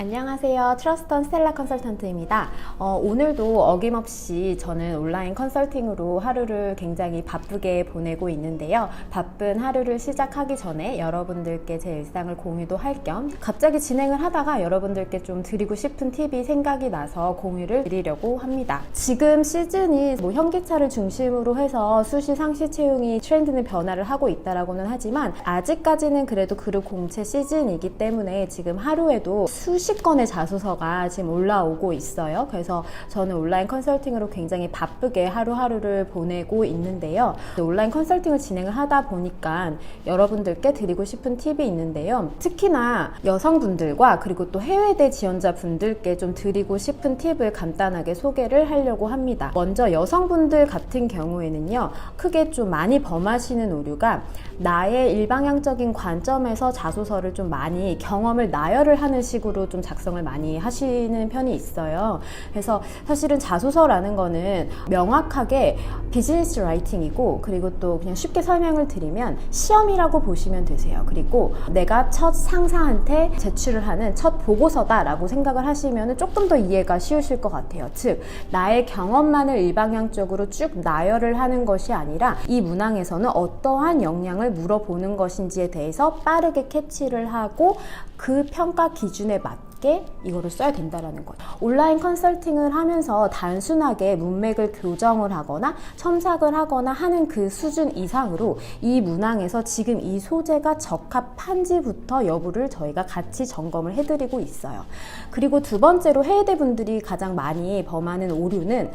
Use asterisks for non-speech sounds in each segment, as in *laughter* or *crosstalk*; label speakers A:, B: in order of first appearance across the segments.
A: 안녕하세요. 트러스턴 스텔라 컨설턴트입니다. 어, 오늘도 어김없이 저는 온라인 컨설팅으로 하루를 굉장히 바쁘게 보내고 있는데요. 바쁜 하루를 시작하기 전에 여러분들께 제 일상을 공유도 할 겸 갑자기 진행을 하다가 여러분들께 좀 드리고 싶은 팁이 생각이 나서 공유를 드리려고 합니다. 지금 시즌이 뭐 현기차를 중심으로 해서 수시 상시 채용이 트렌드는 변화를 하고 있다라고는 하지만 아직까지는 그래도 그룹 공채 시즌이기 때문에 지금 하루에도 수십 건의 자소서가 지금 올라오고 있어요. 그래서 저는 온라인 컨설팅으로 굉장히 바쁘게 하루하루를 보내고 있는데요. 온라인 컨설팅을 진행을 하다 보니까 여러분들께 드리고 싶은 팁이 있는데요. 특히나 여성분들과 그리고 또 해외대 지원자분들께 좀 드리고 싶은 팁을 간단하게 소개를 하려고 합니다. 먼저 여성분들 같은 경우에는요. 크게 좀 많이 범하시는 오류가 나의 일방향적인 관점에서 자소서를 좀 많이 경험을 나열을 하는 식으로 좀 작성을 많이 하시는 편이 있어요. 그래서 사실은 자소서라는 거는 명확하게 비즈니스 라이팅이고 그리고 또 그냥 쉽게 설명을 드리면 시험이라고 보시면 되세요. 그리고 내가 첫 상사한테 제출을 하는 첫 보고서다라고 생각을 하시면 조금 더 이해가 쉬우실 것 같아요. 즉, 나의 경험만을 일방향적으로 쭉 나열을 하는 것이 아니라 이 문항에서는 어떠한 역량을 물어보는 것인지에 대해서 빠르게 캐치를 하고 그 평가 기준에 맞게 이거를 써야 된다라는 거예요. 온라인 컨설팅을 하면서 단순하게 문맥을 교정을 하거나 첨삭을 하거나 하는 그 수준 이상으로 이 문항에서 지금 이 소재가 적합한지부터 여부를 저희가 같이 점검을 해드리고 있어요. 그리고 두 번째로 해외대 분들이 가장 많이 범하는 오류는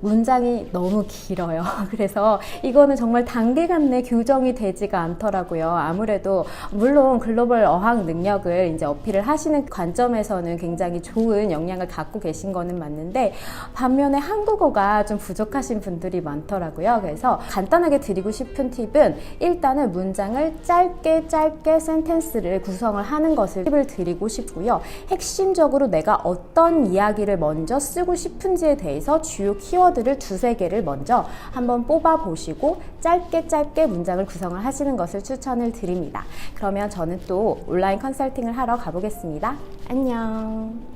A: 문장이 너무 길어요. *laughs* 그래서 이거는 정말 단기간 내 교정이 되지가 않더라고요. 아무래도 물론 글로벌 어학 능력을 이제 어필을 하시는 관점에서는 굉장히 좋은 역량을 갖고 계신 거는 맞는데 반면에 한국어가 좀 부족하신 분들이 많더라고요. 그래서 간단하게 드리고 싶은 팁은 일단은 문장을 짧게 짧게 센텐스를 구성을 하는 것을 팁을 드리고 싶고요. 핵심적으로 내가 어떤 이야기를 먼저 쓰고 싶은지에 대해서 주요 키워드 키워드를 두세 개를 먼저 한번 뽑아 보시고 짧게 짧게 문장을 구성을 하시는 것을 추천을 드립니다. 그러면 저는 또 온라인 컨설팅을 하러 가보겠습니다. 안녕.